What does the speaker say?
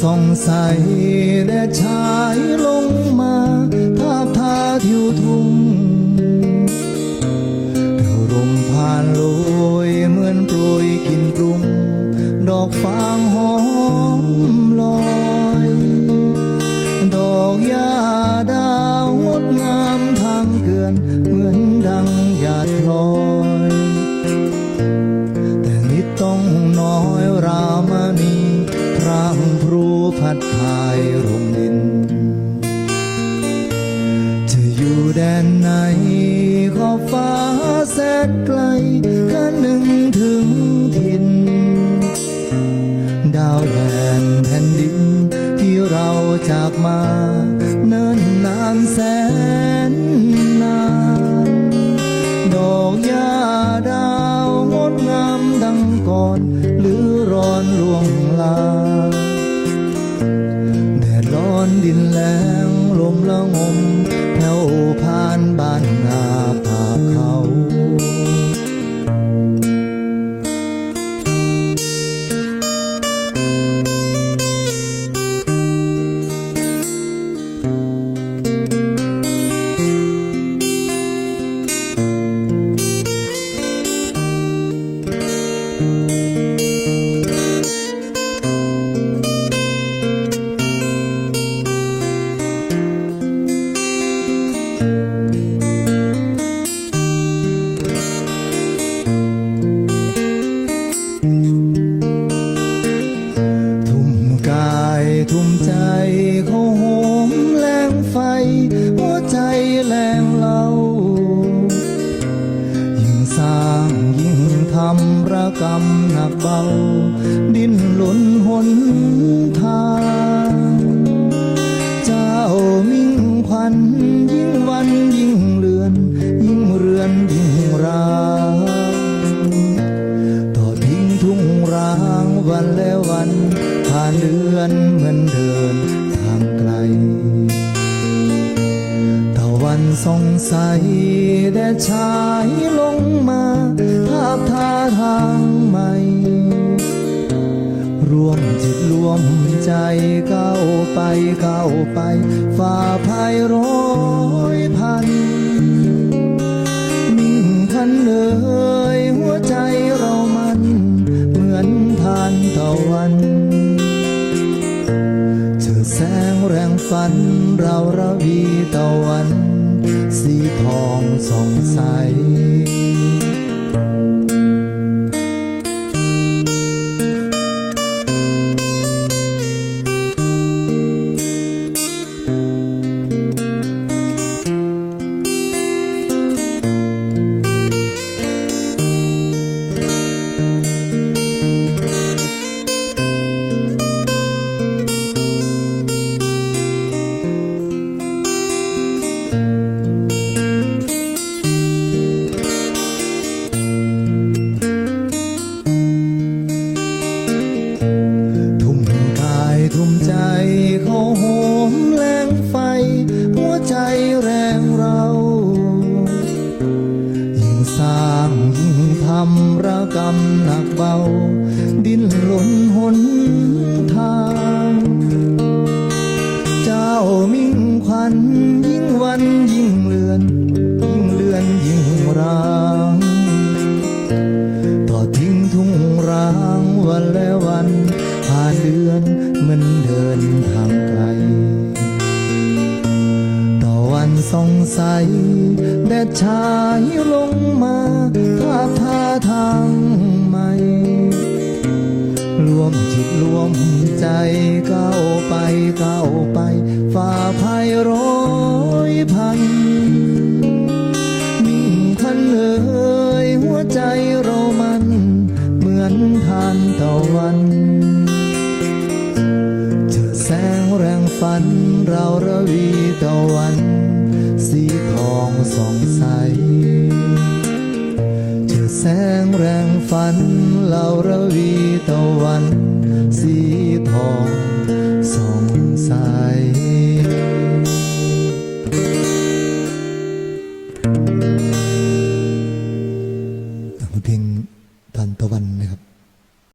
ส่องใสแดดชายลงมาทาบทาทิวทุ่งเดี๋ยวลมผ่านโรยเหมือนโปรยกินปรุง ดอกฟ้า ฟ้าแสนไกลก็นึงถึงถิ่น ดาวแดนแผ่นดินที่เราจากมาเนิ่นนานแสนนาน ดอกหญ้าดาวงดงามดังก่อน หรือร้อนลวงลาแดดร้อนดินแล้งลมละงม ทุ่ วันและวันผ่านเดือนเหมือนเดินทางไกลตะวันส่องใสแดดชายลงมาทาบทาทางใหม่ รวมจิตรวมใจก้าวไปก้าวไปฝ่าภัยร้อย วันเจอแสงแรงฟัน เราระวีตะวัน สีทองสองใส ใสแดดชายลงมาทาบทาทางใหม่ รวมจิตรวมใจก้าวไปก้าวไป ฝ่าภัยร้อยพันมิ่งพันเอ่ยหัวใจเรามัน เหมือนทานตะวันเจอแสงแรงฝันเราระวี ใส เจอแสงแรงฝันเหล่าระวีตะวัน สีทอง